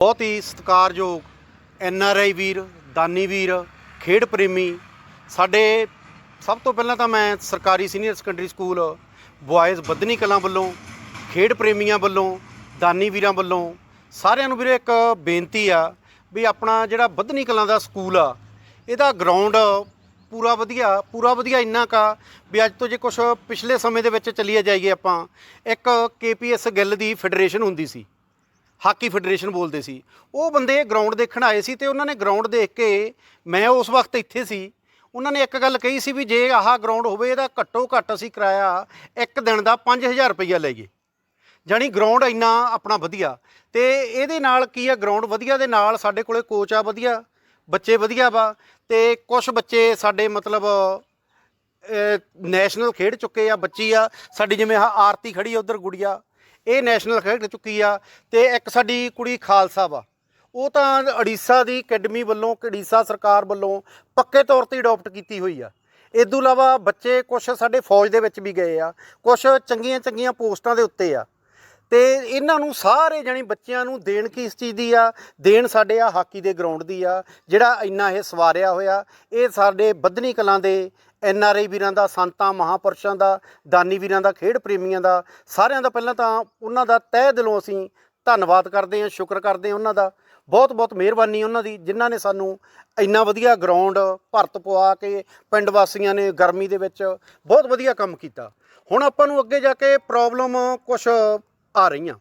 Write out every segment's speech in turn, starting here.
ਬਹੁਤ ਹੀ ਸਤਿਕਾਰਯੋਗ N R I ਵੀਰ, ਦਾਨੀ ਵੀਰ, ਖੇਡ ਪ੍ਰੇਮੀ। ਸਾਡੇ ਸਭ ਤੋਂ ਪਹਿਲਾਂ ਤਾਂ ਮੈਂ ਸਰਕਾਰੀ senior secondary school boys Badhni Kalan ਵੱਲੋਂ, ਖੇਡ ਪ੍ਰੇਮੀਆਂ ਵੱਲੋਂ, ਦਾਨੀ ਵੀਰਾਂ ਵੱਲੋਂ ਸਾਰਿਆਂ ਨੂੰ ਵੀਰੇ ਇੱਕ ਬੇਨਤੀ ਆ ਵੀ ਆਪਣਾ ਜਿਹੜਾ ਬੱਧਨੀ ਕਲਾਂ ਦਾ ਸਕੂਲ ਆ, ਇਹਦਾ ਗਰਾਊਂਡ ਪੂਰਾ ਵਧੀਆ ਪੂਰਾ ਵਧੀਆ ਇੰਨਾ ਕਾ ਵੀ ਅੱਜ ਤੋਂ ਜੇ ਕੁਝ ਪਿਛਲੇ ਸਮੇਂ ਦੇ ਵਿੱਚ ਚੱਲੀਏ ਜਾਈਏ ਆਪਾਂ, ਇੱਕ ਕੇਪੀਐਸ ਗਿੱਲ ਦੀ ਫੈਡਰੇਸ਼ਨ ਹੁੰਦੀ ਸੀ। ਹਾਕੀ ਫੈਡਰੇਸ਼ਨ ਬੋਲਦੇ ਸੀ। ਉਹ ਬੰਦੇ ਗਰਾਊਂਡ ਦੇਖਣ ਆਏ ਸੀ ਤੇ ਉਹਨਾਂ ਨੇ ਗਰਾਊਂਡ ਦੇਖ ਕੇ ਮੈਂ ਉਸ ਵਕਤ ਇੱਥੇ ਸੀ। ਉਹਨਾਂ ਨੇ ਇੱਕ ਗੱਲ ਕਹੀ ਸੀ ਵੀ ਜੇ ਆਹ ਗਰਾਊਂਡ ਹੋਵੇ ਇਹਦਾ ਘੱਟੋ ਘੱਟ ਅਸੀਂ ਕਿਰਾਇਆ ਇੱਕ ਦਿਨ ਦਾ 5000 ਰੁਪਈਆ ਲਈਏ ਜਾਣੀ ਗਰਾਊਂਡ ਇੰਨਾ ਆਪਣਾ ਵਧੀਆ। ਤੇ ਇਹਦੇ ਨਾਲ ਕੀ ਆ ਗਰਾਊਂਡ ਵਧੀਆ ਦੇ ਨਾਲ ਸਾਡੇ ਕੋਲੇ ਕੋਚ ਆ, ਵਧੀਆ ਬੱਚੇ ਵਧੀਆ ਵਾ ਤੇ ਕੁਝ ਬੱਚੇ ਸਾਡੇ ਮਤਲਬ ਨੈਸ਼ਨਲ ਖੇਡ ਚੁੱਕੇ ਆ, ਬੱਚੀ ਆ, ਸਾਡੀ ਜਿਵੇਂ ਆਹ ਆਰਤੀ ਖੜੀ ਆ, ਉਧਰ ਗੁੜੀਆ। ਇਹ ਨੈਸ਼ਨਲ ਖੇਡ ਚੁੱਕੀ ਆ ਤੇ ਇੱਕ ਸਾਡੀ ਕੁੜੀ ਖਾਲਸਾ ਵਾ। ਉਹ ਤਾਂ ਅੜੀਸਾ ਦੀ ਅਕੈਡਮੀ ਵੱਲੋਂ ਅੜੀਸਾ ਸਰਕਾਰ ਵੱਲੋਂ ਪੱਕੇ ਤੌਰ ਤੇ ਅਡਾਪਟ ਕੀਤੀ ਹੋਈ ਆ। ਇਦੋਂ ਇਲਾਵਾ ਬੱਚੇ ਕੁਝ ਸਾਡੇ ਫੌਜ ਦੇ ਵਿੱਚ ਵੀ ਗਏ ਆ ਕੁਝ ਚੰਗੀਆਂ ਚੰਗੀਆਂ ਪੋਸਟਾਂ ਦੇ ਉੱਤੇ ਆ। ਤੇ ਇਹਨਾਂ ਨੂੰ ਸਾਰੇ ਜਣੀ ਬੱਚਿਆਂ ਨੂੰ ਦੇਣ ਕੀ ਇਸ ਚੀਜ਼ ਦੀ ਆ? ਦੇਣ ਸਾਡੇ ਆ ਹਾਕੀ ਦੇ ਗਰਾਊਂਡ ਦੀ ਆ, ਜਿਹੜਾ ਇੰਨਾ ਇਹ ਸਵਾਰਿਆ ਹੋਇਆ। ਇਹ ਸਾਡੇ ਬੱਧਨੀ ਕਲਾਂ ਦੇ ਐਨ ਆਰ ਆਈ ਵੀਰਾਂ ਦਾ, ਸੰਤਾਂ, ਮਹਾਪੁਰਸ਼ਾਂ ਦਾ, ਦਾਨੀ ਵੀਰਾਂ ਦਾ, ਖੇਡ ਪ੍ਰੇਮੀਆਂ ਦਾ, ਸਾਰਿਆਂ ਦਾ ਪਹਿਲਾਂ ਤਾਂ ਉਹਨਾਂ ਦਾ ਤਹਿ ਦਿਲੋਂ ਅਸੀਂ ਧੰਨਵਾਦ ਕਰਦੇ ਹਾਂ, ਸ਼ੁਕਰ ਕਰਦੇ ਹਾਂ ਉਹਨਾਂ ਦਾ। ਬਹੁਤ ਬਹੁਤ ਮਿਹਰਬਾਨੀ ਉਹਨਾਂ ਦੀ, ਜਿਨ੍ਹਾਂ ਨੇ ਸਾਨੂੰ ਇੰਨਾ ਵਧੀਆ ਗਰਾਊਂਡ ਭਰਤ ਪਵਾ ਕੇ ਪਿੰਡ ਵਾਸੀਆਂ ਨੇ ਗਰਮੀ ਦੇ ਵਿੱਚ ਬਹੁਤ ਵਧੀਆ ਕੰਮ ਕੀਤਾ। ਹੁਣ ਆਪਾਂ ਨੂੰ ਅੱਗੇ ਜਾ ਕੇ ਪ੍ਰੋਬਲਮ ਕੁਝ ਆ ਰਹੀਆਂ।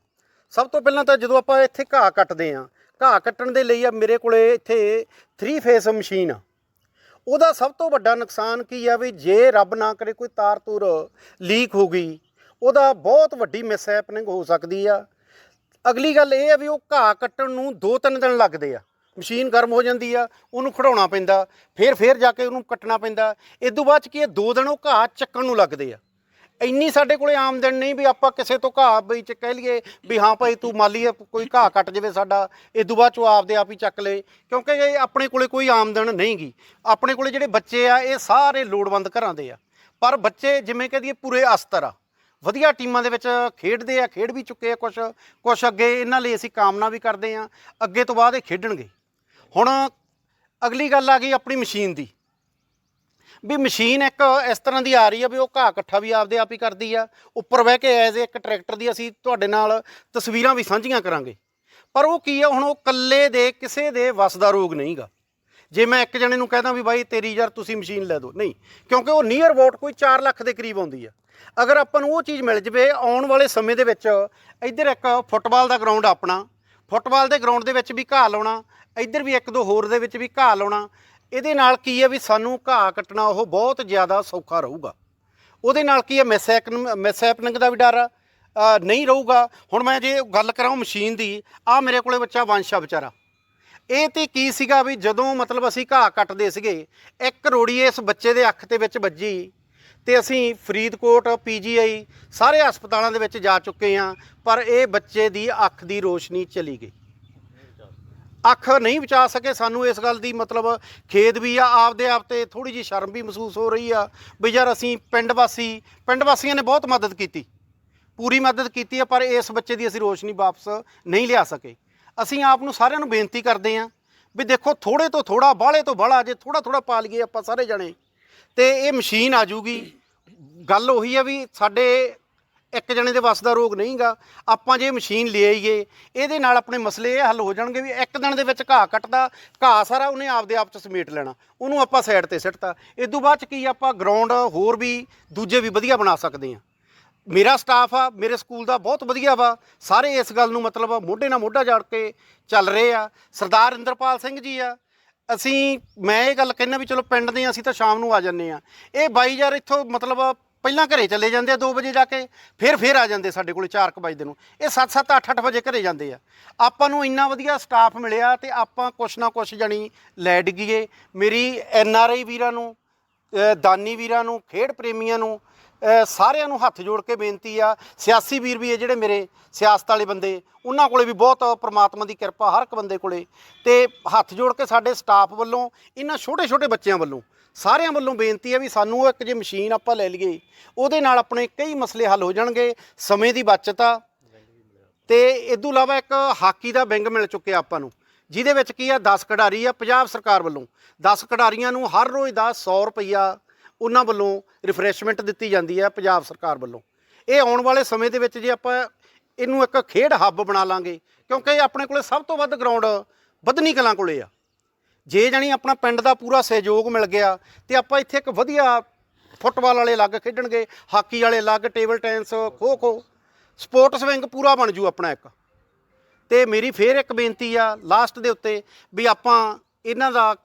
ਸਭ ਤੋਂ ਪਹਿਲਾਂ ਤਾਂ ਜਦੋਂ ਆਪਾਂ ਇੱਥੇ ਘਾਹ ਕੱਟਦੇ ਆਂ ਘਾਹ ਕੱਟਣ ਦੇ ਲਈ ਆ ਮੇਰੇ ਕੋਲੇ ਇੱਥੇ 3 ਫੇਸ ਮਸ਼ੀਨ ਆ। ਉਹਦਾ ਸਭ ਤੋਂ ਵੱਡਾ ਨੁਕਸਾਨ ਕੀ ਆ ਵੀ ਜੇ ਰੱਬ ਨਾ ਕਰੇ ਕੋਈ ਤਾਰ ਤੂਰ ਲੀਕ ਹੋ ਗਈ, ਉਹਦਾ ਬਹੁਤ ਵੱਡੀ ਮਿਸਹੈਪਨਿੰਗ ਹੋ ਸਕਦੀ ਆ। ਅਗਲੀ ਗੱਲ ਇਹ ਆ ਵੀ ਉਹ ਘਾਹ ਕੱਟਣ ਨੂੰ 2-3 ਦਿਨ ਲੱਗਦੇ ਆ। ਮਸ਼ੀਨ ਗਰਮ ਹੋ ਜਾਂਦੀ ਆ, ਉਹਨੂੰ ਖੜਾਉਣਾ ਪੈਂਦਾ ਫਿਰ ਫਿਰ ਜਾ ਕੇ ਉਹਨੂੰ ਕੱਟਣਾ ਪੈਂਦਾ। ਇਸ ਤੋਂ ਬਾਅਦ ਚ ਕੀ ਇਹ 2 ਦਿਨ ਉਹ ਘਾਹ ਚੱਕਣ ਨੂੰ ਲੱਗਦੇ ਆ। ਇੰਨੀ ਸਾਡੇ ਕੋਲੇ ਆਮਦਨ ਨਹੀਂ ਵੀ ਆਪਾਂ ਕਿਸੇ ਤੋਂ ਘਾਹ ਬਈ ਚ ਕਹਿ ਲਈਏ ਵੀ ਹਾਂ ਭਾਈ ਤੂੰ ਮਾਲੀ ਆ, ਕੋਈ ਘਾਹ ਕੱਟ ਜਾਵੇ ਸਾਡਾ ਇਹ ਤੋਂ ਬਾਅਦ ਚ ਆਪਦੇ ਆਪ ਹੀ ਚੱਕ ਲਏ। ਕਿਉਂਕਿ ਇਹ ਆਪਣੇ ਕੋਲੇ ਕੋਈ ਆਮਦਨ ਨਹੀਂਗੀ। ਆਪਣੇ ਕੋਲੇ ਜਿਹੜੇ ਬੱਚੇ ਆ ਇਹ ਸਾਰੇ ਲੋੜਵੰਦ ਘਰਾਂ ਦੇ ਆ। ਪਰ ਬੱਚੇ ਜਿਵੇਂ ਕਹਦੀਏ ਪੂਰੇ ਅਸਤਰ ਆ। ਵਧੀਆ ਟੀਮਾਂ ਦੇ ਵਿੱਚ ਖੇਡਦੇ ਆ ਖੇਡ ਵੀ ਚੁੱਕੇ ਆ ਕੁਝ ਕੁਝ ਅੱਗੇ ਇਹਨਾਂ ਲਈ ਅਸੀਂ ਕਾਮਨਾ ਵੀ ਕਰਦੇ ਆ। ਅੱਗੇ ਤੋਂ ਬਾਅਦ ਇਹ ਖੇਡਣਗੇ। ਹੁਣ ਅਗਲੀ ਗੱਲ ਆ ਗਈ ਆਪਣੀ ਮਸ਼ੀਨ ਦੀ। ਵੀ ਮਸ਼ੀਨ ਇੱਕ ਇਸ ਤਰ੍ਹਾਂ ਦੀ ਆ ਰਹੀ ਆ ਵੀ ਉਹ ਘਾਹ ਇਕੱਠਾ ਵੀ ਆਪਦੇ ਆਪ ਹੀ ਕਰਦੀ ਆ, ਉੱਪਰ ਬਹਿ ਕੇ ਐਜ਼ ਇੱਕ ਟਰੈਕਟਰ ਦੀ ਅਸੀਂ ਤੁਹਾਡੇ ਨਾਲ ਤਸਵੀਰਾਂ ਵੀ ਸਾਂਝੀਆਂ ਕਰਾਂਗੇ। ਪਰ ਉਹ ਕੀ ਆ, ਹੁਣ ਉਹ ਕੱਲੇ ਦੇ, ਕਿਸੇ ਦੇ ਵਸ ਦਾ ਰੋਗ ਨਹੀਂਗਾ। ਜੇ ਮੈਂ ਇੱਕ ਜਣੇ ਨੂੰ ਕਹਿੰਦਾ ਵੀ ਬਾਈ ਤੇਰੀ ਯਾਰ ਤੁਸੀਂ ਮਸ਼ੀਨ ਲੈ ਦਿਓ ਨਹੀਂ, ਕਿਉਂਕਿ ਉਹ ਨੀਅਰ ਅਬਾਊਟ ਕੋਈ 4 ਲੱਖ ਦੇ ਕਰੀਬ ਆਉਂਦੀ ਆ। ਅਗਰ ਆਪਾਂ ਨੂੰ ਉਹ ਚੀਜ਼ ਮਿਲ ਜਵੇ, ਆਉਣ ਵਾਲੇ ਸਮੇਂ ਦੇ ਵਿੱਚ ਇੱਧਰ ਇੱਕ ਫੁੱਟਬਾਲ ਦਾ ਗਰਾਊਂਡ ਆਪਣਾ, ਫੁੱਟਬਾਲ ਦੇ ਗਰਾਊਂਡ ਦੇ ਵਿੱਚ ਵੀ ਘਾਹ ਲਾਉਣਾ, ਇੱਧਰ ਵੀ ਇੱਕ ਦੋ ਹੋਰ ਦੇ ਵਿੱਚ ਵੀ ਘਾਹ ਲਾਉਣਾ ਇਹਦੇ ਨਾਲ ਕੀ ਹੈ ਵੀ ਸਾਨੂੰ ਘਾਹ ਕੱਟਣਾ ਉਹ ਬਹੁਤ ਜ਼ਿਆਦਾ ਸੌਖਾ ਰਹੂਗਾ। ਉਹਦੇ ਨਾਲ ਕੀ ਹੈ ਮਿਸਹੈਪਨਿੰਗ ਦਾ ਵੀ ਡਰ ਨਹੀਂ ਰਹੂਗਾ। ਹੁਣ ਮੈਂ ਜੇ ਗੱਲ ਕਰਾਂ ਮਸ਼ੀਨ ਦੀ, ਆ ਮੇਰੇ ਕੋਲੇ ਬੱਚਾ ਵੰਸ਼ਾ ਵਿਚਾਰਾ। ਇਹ ਤੇ ਕੀ ਸੀਗਾ ਵੀ ਜਦੋਂ ਮਤਲਬ ਅਸੀਂ ਘਾਹ ਕੱਟਦੇ ਸੀਗੇ, ਇੱਕ ਰੋੜੀ ਇਸ ਬੱਚੇ ਦੇ ਅੱਖ ਦੇ ਵਿੱਚ ਵੱਜੀ ਤੇ ਅਸੀਂ ਫਰੀਦਕੋਟ, ਪੀਜੀਆਈ ਸਾਰੇ ਹਸਪਤਾਲਾਂ ਦੇ ਵਿੱਚ ਜਾ ਚੁੱਕੇ ਹਾਂ, ਪਰ ਇਹ ਬੱਚੇ ਦੀ ਅੱਖ ਦੀ ਰੋਸ਼ਨੀ ਚਲੀ ਗਈ। ਅੱਖ ਨਹੀਂ ਬਚਾ ਸਕੇ, ਸਾਨੂੰ ਇਸ ਗੱਲ ਦੀ ਮਤਲਬ ਖੇਦ ਵੀ ਆ, ਆਪਦੇ ਆਪ ਤੇ ਥੋੜੀ ਜੀ ਸ਼ਰਮ ਵੀ ਮਹਿਸੂਸ ਹੋ ਰਹੀ ਆ ਵੀ ਯਾਰ ਅਸੀਂ ਪਿੰਡ ਵਾਸੀ, ਪਿੰਡ ਵਾਸੀਆਂ ਨੇ ਬਹੁਤ ਮਦਦ ਕੀਤੀ। ਪੂਰੀ ਮਦਦ ਕੀਤੀ ਆ, ਪਰ ਇਸ ਬੱਚੇ ਦੀ ਅਸੀਂ ਰੋਸ਼ਨੀ ਵਾਪਸ ਨਹੀਂ ਲਿਆ ਸਕੇ। ਅਸੀਂ ਆਪ ਨੂੰ ਸਾਰਿਆਂ ਨੂੰ ਬੇਨਤੀ ਕਰਦੇ ਹਾਂ ਵੀ ਦੇਖੋ ਥੋੜੇ ਤੋਂ ਥੋੜਾ ਬਾਹਲੇ ਤੋਂ ਬਾਹਲਾ, ਜੇ ਥੋੜਾ ਥੋੜਾ ਪਾ ਲਈਏ ਆਪਾਂ ਸਾਰੇ ਜਣੇ, ਤੇ ਇਹ ਮਸ਼ੀਨ ਆ ਜੂਗੀ ਗੱਲ ਉਹੀ ਆ ਵੀ ਸਾਡੇ ਇੱਕ ਜਣੇ ਦੇ ਵੱਸ ਦਾ ਰੋਗ ਨਹੀਂਗਾ। ਆਪਾਂ ਜੇ ਮਸ਼ੀਨ ਲੈ ਆਈਏ ਇਹਦੇ ਨਾਲ ਆਪਣੇ ਮਸਲੇ ਇਹ ਹੱਲ ਹੋ ਜਾਣਗੇ ਵੀ ਇੱਕ ਦਿਨ ਦੇ ਵਿੱਚ ਘਾਹ ਕੱਟਦਾ, ਘਾਹ ਸਾਰਾ ਉਹਨੇ ਆਪਦੇ ਆਪ ਚ ਸਮੇਟ ਲੈਣਾ। ਉਹਨੂੰ ਆਪਾਂ ਸਾਈਡ ਤੇ ਸਿੱਟਤਾ। ਇਸ ਤੋਂ ਬਾਅਦ ਚ ਕੀ ਆਪਾਂ ਗਰਾਊਂਡ ਹੋਰ ਵੀ, ਦੂਜੇ ਵੀ ਵਧੀਆ ਬਣਾ ਸਕਦੇ ਹਾਂ। ਮੇਰਾ ਸਟਾਫ ਆ, ਮੇਰੇ ਸਕੂਲ ਦਾ ਬਹੁਤ ਵਧੀਆ ਵਾ। ਸਾਰੇ ਇਸ ਗੱਲ ਨੂੰ ਮਤਲਬ ਮੋਢੇ ਨਾਲ ਮੋਢਾ ਜੜ ਕੇ ਚੱਲ ਰਹੇ ਆ। ਸਰਦਾਰ ਇੰਦਰਪਾਲ ਸਿੰਘ ਜੀ ਆ। ਅਸੀਂ, ਮੈਂ ਇਹ ਗੱਲ ਕਹਿੰਦਾ ਵੀ ਚਲੋ ਪਿੰਡ ਦੇ ਅਸੀਂ ਤਾਂ ਸ਼ਾਮ ਨੂੰ ਆ ਜੰਨੇ ਆ ਇਹ ਬਾਈ ਯਾਰ ਇੱਥੋਂ ਮਤਲਬ ਪਹਿਲਾਂ ਘਰੇ ਚਲੇ ਜਾਂਦੇ ਆ 2 ਵਜੇ ਜਾ ਕੇ, ਫਿਰ ਫਿਰ ਆ ਜਾਂਦੇ ਸਾਡੇ ਕੋਲੇ 4 ਵਜੇ ਨੂੰ। ਇਹ 7-7 8-8 ਵਜੇ ਘਰੇ ਜਾਂਦੇ ਆ। ਆਪਾਂ ਨੂੰ ਇੰਨਾ ਵਧੀਆ ਸਟਾਫ ਮਿਲਿਆ ਤੇ ਆਪਾਂ ਕੁਛ ਨਾ ਕੁਛ ਜਣੀ ਲੈ ਡਿੱਗੀਏ ਮੇਰੀ ਐਨ ਆਰ ਆਈ ਵੀਰਾਂ ਨੂੰ ਦਾਨੀ ਵੀਰਾਂ ਨੂੰ, ਖੇਡ ਪ੍ਰੇਮੀਆਂ ਨੂੰ ਸਾਰਿਆਂ ਨੂੰ ਹੱਥ ਜੋੜ ਕੇ ਬੇਨਤੀ ਆ। ਸਿਆਸੀ ਵੀਰ ਵੀ ਇਹ ਜਿਹੜੇ ਮੇਰੇ ਸਿਆਸਤ ਵਾਲੇ ਬੰਦੇ, ਉਹਨਾਂ ਕੋਲੇ ਵੀ ਬਹੁਤ ਪ੍ਰਮਾਤਮਾ ਦੀ ਕਿਰਪਾ ਹਰ ਇੱਕ ਬੰਦੇ ਕੋਲੇ। ਤੇ ਹੱਥ ਜੋੜ ਕੇ ਸਾਡੇ ਸਟਾਫ ਵੱਲੋਂ, ਇਹਨਾਂ ਛੋਟੇ ਛੋਟੇ ਬੱਚਿਆਂ ਵੱਲੋਂ ਸਾਰਿਆਂ ਵੱਲੋਂ ਬੇਨਤੀ ਹੈ ਵੀ ਸਾਨੂੰ ਇੱਕ ਜੇ ਮਸ਼ੀਨ ਆਪਾਂ ਲੈ ਲਈਏ, ਉਹਦੇ ਨਾਲ ਆਪਣੇ ਕਈ ਮਸਲੇ ਹੱਲ ਹੋ ਜਾਣਗੇ, ਸਮੇਂ ਦੀ ਬਚਤ ਆ। ਤੇ ਤੋਂ ਇਲਾਵਾ ਇੱਕ ਹਾਕੀ ਦਾ ਵਿੰਗ ਮਿਲ ਚੁੱਕਿਆ ਆਪਾਂ ਨੂੰ, ਜਿਹਦੇ ਵਿੱਚ ਕੀ ਆ 10 ਖਿਡਾਰੀ ਆ ਪੰਜਾਬ ਸਰਕਾਰ ਵੱਲੋਂ। 10 ਖਿਡਾਰੀਆਂ ਨੂੰ ਹਰ ਰੋਜ਼ ਦਾ 100 ਰੁਪਈਆ ਉਹਨਾਂ ਵੱਲੋਂ ਰਿਫਰੈਸ਼ਮੈਂਟ ਦਿੱਤੀ ਜਾਂਦੀ ਹੈ ਪੰਜਾਬ ਸਰਕਾਰ ਵੱਲੋਂ। ਇਹ ਆਉਣ ਵਾਲੇ ਸਮੇਂ ਦੇ ਵਿੱਚ ਜੇ ਆਪਾਂ ਇਹਨੂੰ ਇੱਕ ਖੇਡ ਹੱਬ ਬਣਾ ਲਾਂਗੇ, ਕਿਉਂਕਿ ਆਪਣੇ ਕੋਲੇ ਸਭ ਤੋਂ ਵੱਧ ਗਰਾਊਂਡ ਬਦਨੀ ਕਲਾਂ ਕੋਲੇ ਆ। ਜੇ ਜਾਣੀ ਆਪਣਾ ਪਿੰਡ ਦਾ ਪੂਰਾ ਸਹਿਯੋਗ ਮਿਲ ਗਿਆ ਤੇ ਆਪਾਂ ਇੱਥੇ ਇੱਕ ਵਧੀਆ ਫੁੱਟਬਾਲ ਵਾਲੇ ਅਲੱਗ ਖੇਡਣਗੇ, ਹਾਕੀ ਵਾਲੇ ਅਲੱਗ, table tennis, kho kho. Sports wing ਪੂਰਾ ਬਣ ਜੂ ਆਪਣਾ ਇੱਕ। ਤੇ ਮੇਰੀ ਫੇਰ ਇੱਕ ਬੇਨਤੀ ਆ, ਲਾਸਟ ਦੇ ਉੱਤੇ, ਵੀ ਆਪਾਂ ਇਹਨਾਂ ਦਾ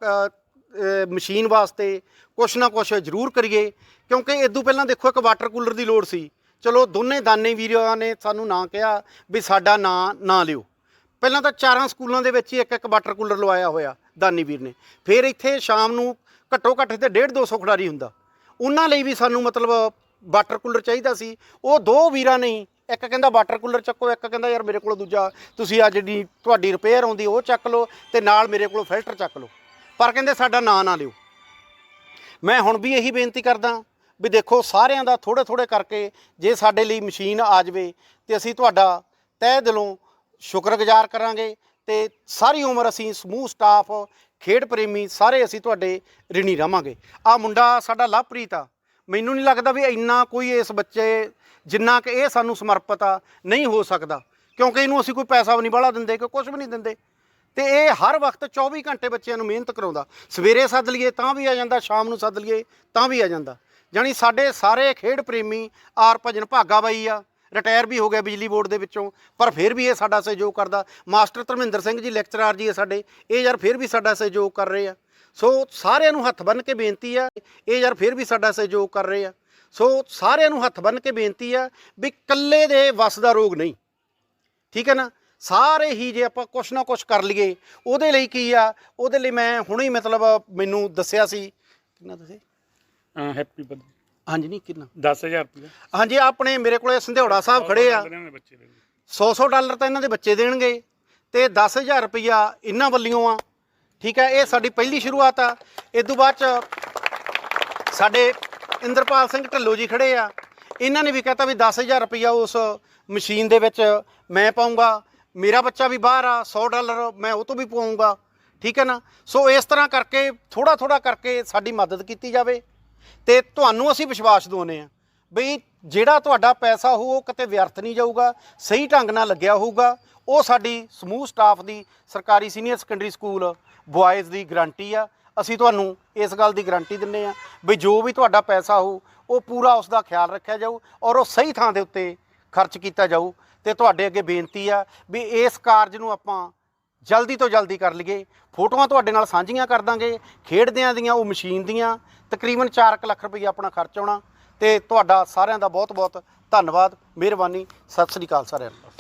ਮਸ਼ੀਨ ਵਾਸਤੇ ਕੁਛ ਨਾ ਕੁਛ ਜ਼ਰੂਰ ਕਰੀਏ, ਕਿਉਂਕਿ ਇਦੋਂ ਪਹਿਲਾਂ ਦੇਖੋ ਇੱਕ ਵਾਟਰ ਕੂਲਰ ਦੀ ਲੋੜ ਸੀ। ਚਲੋ ਦੋਨੇ ਦਾਨੇ ਵੀਰਾਂ ਨੇ ਸਾਨੂੰ ਨਾਂ ਕਿਹਾ ਵੀ ਸਾਡਾ ਨਾਂ ਨਾ ਲਿਓ। ਪਹਿਲਾਂ ਤਾਂ ਚਾਰਾਂ ਸਕੂਲਾਂ ਦੇ ਵਿੱਚ ਹੀ ਇੱਕ ਇੱਕ ਵਾਟਰ ਕੂਲਰ ਲਵਾਇਆ ਹੋਇਆ ਦਾਨੀ ਵੀਰ ਨੇ। ਫਿਰ ਇੱਥੇ ਸ਼ਾਮ ਨੂੰ ਘੱਟੋ ਘੱਟ ਤੇ 1.5 200 ਖਿਡਾਰੀ ਹੁੰਦਾ। ਉਹਨਾਂ ਲਈ ਵੀ ਸਾਨੂੰ ਮਤਲਬ ਵਾਟਰ ਕੂਲਰ ਚਾਹੀਦਾ ਸੀ। ਉਹ ਦੋ ਵੀਰਾਂ ਨੇ ਇੱਕ ਕਹਿੰਦਾ ਵਾਟਰ ਕੂਲਰ ਚੱਕੋ, ਇੱਕ ਕਹਿੰਦਾ ਯਾਰ ਮੇਰੇ ਕੋਲ ਦੂਜਾ, ਤੁਸੀਂ ਆ ਜਿਹੜੀ ਤੁਹਾਡੀ ਰਿਪੇਅਰ ਆਉਂਦੀ ਉਹ ਚੱਕ ਲਓ ਤੇ ਨਾਲ ਮੇਰੇ ਕੋਲ ਫਿਲਟਰ ਚੱਕ ਲਓ। ਪਰ ਕਹਿੰਦੇ ਸਾਡਾ ਨਾਂ ਨਾ ਲਿਓ। ਮੈਂ ਹੁਣ ਵੀ ਇਹੀ ਬੇਨਤੀ ਕਰਦਾ ਵੀ ਦੇਖੋ ਸਾਰਿਆਂ ਦਾ ਥੋੜੇ ਥੋੜੇ ਕਰਕੇ ਜੇ ਸਾਡੇ ਲਈ ਮਸ਼ੀਨ ਆ ਜਾਵੇ ਤੇ ਅਸੀਂ ਤੁਹਾਡਾ ਤਹਿ ਦਿਲੋਂ ਸ਼ੁਕਰਗੁਜ਼ਾਰ ਕਰਾਂਗੇ ਤੇ ਸਾਰੀ ਉਮਰ ਅਸੀਂ ਸਮੂਹ ਸਟਾਫ, ਖੇਡ ਪ੍ਰੇਮੀ ਸਾਰੇ ਅਸੀਂ ਤੁਹਾਡੇ ਰਿਣੀ ਰਵਾਂਗੇ ਆ ਮੁੰਡਾ ਸਾਡਾ ਲਵਪ੍ਰੀਤ ਆ। ਮੈਨੂੰ ਨਹੀਂ ਲੱਗਦਾ ਵੀ ਇੰਨਾ ਕੋਈ ਇਸ ਬੱਚੇ, ਜਿੰਨਾ ਕਿ ਇਹ ਸਾਨੂੰ ਸਮਰਪਿਤ ਆ, ਨਹੀਂ ਹੋ ਸਕਦਾ। ਕਿਉਂਕਿ ਇਹਨੂੰ ਅਸੀਂ ਕੋਈ ਪੈਸਾ ਵੀ ਨਹੀਂ ਬਾਹਲਾ ਦਿੰਦੇ ਕਿ ਕੁਝ ਵੀ ਨਹੀਂ ਦਿੰਦੇ। ਤੇ ਇਹ ਹਰ ਵਕਤ 24 ਘੰਟੇ ਬੱਚਿਆਂ ਨੂੰ ਮਿਹਨਤ ਕਰਾਉਂਦਾ। ਸਵੇਰੇ ਸੱਦ ਲਈਏ ਤਾਂ ਵੀ ਆ ਜਾਂਦਾ, ਸ਼ਾਮ ਨੂੰ ਸੱਦ ਲਈਏ ਤਾਂ ਵੀ ਆ ਜਾਂਦਾ। ਜਾਣੀ ਸਾਡੇ ਸਾਰੇ ਖੇਡ ਪ੍ਰੇਮੀ ਆਰ ਭਜਨ ਭਾਗਾ ਬਾਈ ਆ। ਰਿਟਾਇਰ ਵੀ ਹੋ ਗਿਆ ਬਿਜਲੀ ਬੋਰਡ ਦੇ ਵਿੱਚੋਂ, ਪਰ ਫਿਰ ਵੀ ਇਹ ਸਾਡਾ ਸਹਿਯੋਗ ਕਰਦਾ। ਮਾਸਟਰ ਧਰਮਿੰਦਰ ਸਿੰਘ ਜੀ, ਲੈਕਚਰਾਰ ਜੀ ਆ ਸਾਡੇ, ਇਹ ਯਾਰ ਫਿਰ ਵੀ ਸਾਡਾ ਸਹਿਯੋਗ ਕਰ ਰਹੇ ਆ। ਸੋ ਸਾਰਿਆਂ ਨੂੰ ਹੱਥ ਬੰਨ੍ਹ ਕੇ ਬੇਨਤੀ ਆ, ਇਹ ਯਾਰ ਫਿਰ ਵੀ ਸਾਡਾ ਸਹਿਯੋਗ ਕਰ ਰਹੇ ਆ। ਸੋ ਸਾਰਿਆਂ ਨੂੰ ਹੱਥ ਬੰਨ੍ਹ ਕੇ ਬੇਨਤੀ ਆ ਵੀ ਇਕੱਲੇ ਦੇ ਵਸ ਦਾ ਰੋਗ ਨਹੀਂ। ਠੀਕ ਹੈ ਨਾ? ਸਾਰੇ ਹੀ ਜੇ ਆਪਾਂ ਕੁਛ ਨਾ ਕੁਛ ਕਰ ਲਈਏ, ਉਹਦੇ ਲਈ ਕੀ ਆ? ਉਹਦੇ ਲਈ ਮੈਂ ਹੁਣੇ ਹੀ ਮਤਲਬ ਮੈਨੂੰ ਦੱਸਿਆ ਸੀ। ਕਿੰਨਾ ਦੱਸੇ ਹੈਪੀ ਬਰਥਡੇ ਹਾਂਜੀ ਨਹੀਂ ਕਿੰਨਾ? 10000 ਰੁਪਏ ਹਾਂਜੀ ਆਪਣੇ ਮੇਰੇ ਕੋਲੇ ਸੰਧਿਓੜਾ ਸਾਹਿਬ ਖੜੇ ਆ। ਬੱਚੇ ਦੇ 100-100 ਡਾਲਰ ਤਾਂ ਇਹਨਾਂ ਦੇ ਬੱਚੇ ਦੇਣਗੇ। ਤੇ 10000 ਰੁਪਈਆ ਇਹਨਾਂ ਵੱਲੋਂ ਆ। ਠੀਕ ਹੈ ਇਹ ਸਾਡੀ ਪਹਿਲੀ ਸ਼ੁਰੂਆਤ ਆ। ਇਸ ਤੋਂ ਬਾਅਦ ਚ ਸਾਡੇ ਇੰਦਰਪਾਲ ਸਿੰਘ ਢੱਲੋ ਜੀ ਖੜੇ ਆ। ਇਹਨਾਂ ਨੇ ਵੀ ਕਹਤਾ ਵੀ 10000 ਰੁਪਈਆ ਉਸ ਮਸ਼ੀਨ ਦੇ ਵਿੱਚ ਮੈਂ ਪਾਉਂਗਾ। ਮੇਰਾ ਬੱਚਾ ਵੀ ਬਾਹਰ ਆ 100 ਡਾਲਰ ਮੈਂ ਉਹ ਤੋਂ ਵੀ ਪਾਉਂਗਾ। ਠੀਕ ਹੈ ਨਾ? ਸੋ ਇਸ ਤਰ੍ਹਾਂ ਕਰਕੇ ਥੋੜਾ ਥੋੜਾ ਕਰਕੇ ਸਾਡੀ ਮਦਦ ਕੀਤੀ ਜਾਵੇ। ਤੇ ਤੁਹਾਨੂੰ ਅਸੀਂ ਵਿਸ਼ਵਾਸ ਦਿਵਾਉਂਦੇ ਆ ਬਈ ਜਿਹੜਾ ਤੁਹਾਡਾ ਪੈਸਾ ਹੋ ਉਹ ਕਿਤੇ ਵਿਅਰਥ ਨਹੀਂ ਜਾਊਗਾ, ਸਹੀ ਢੰਗ ਨਾਲ ਲੱਗਿਆ ਹੋਊਗਾ। ਉਹ ਸਾਡੀ ਸਮੂਹ ਸਟਾਫ ਦੀ ਸਰਕਾਰੀ ਸੀਨੀਅਰ ਸੈਕੰਡਰੀ ਸਕੂਲ ਬੁਆਇਜ਼ ਦੀ ਗਾਰੰਟੀ ਆ। ਅਸੀਂ ਤੁਹਾਨੂੰ ਇਸ ਗੱਲ ਦੀ ਗਾਰੰਟੀ ਦਿੰਨੇ ਆ ਵੀ ਜੋ ਵੀ ਤੁਹਾਡਾ ਪੈਸਾ ਹੋ ਉਹ ਪੂਰਾ ਉਸ ਦਾ ਖਿਆਲ ਰੱਖਿਆ ਜਾਊ ਔਰ ਉਹ ਸਹੀ ਥਾਂ ਦੇ ਉੱਤੇ ਖਰਚ ਕੀਤਾ ਜਾਊ। ਤੇ ਤੁਹਾਡੇ ਅੱਗੇ ਬੇਨਤੀ ਆ ਵੀ ਇਸ ਕਾਰਜ ਨੂੰ ਆਪਾਂ ਜਲਦੀ ਤੋਂ ਜਲਦੀ ਕਰ ਲਈਏ। ਫੋਟੋਆਂ ਤੁਹਾਡੇ ਨਾਲ ਸਾਂਝੀਆਂ ਕਰ ਦਾਂਗੇ। ਖੇਡਦਿਆਂ ਦੀਆਂ, ਉਹ ਮਸ਼ੀਨ ਦੀਆਂ। ਤਕਰੀਬਨ 4 ਲੱਖ ਰੁਪਏ ਆਪਣਾ ਖਰਚ ਆਉਣਾ। ਤੇ ਤੁਹਾਡਾ ਸਾਰਿਆਂ ਦਾ ਬਹੁਤ ਬਹੁਤ ਧੰਨਵਾਦ। ਮਿਹਰਬਾਨੀ। ਸਤਿ ਸ੍ਰੀ ਅਕਾਲ ਸਾਰਿਆਂ ਨੂੰ।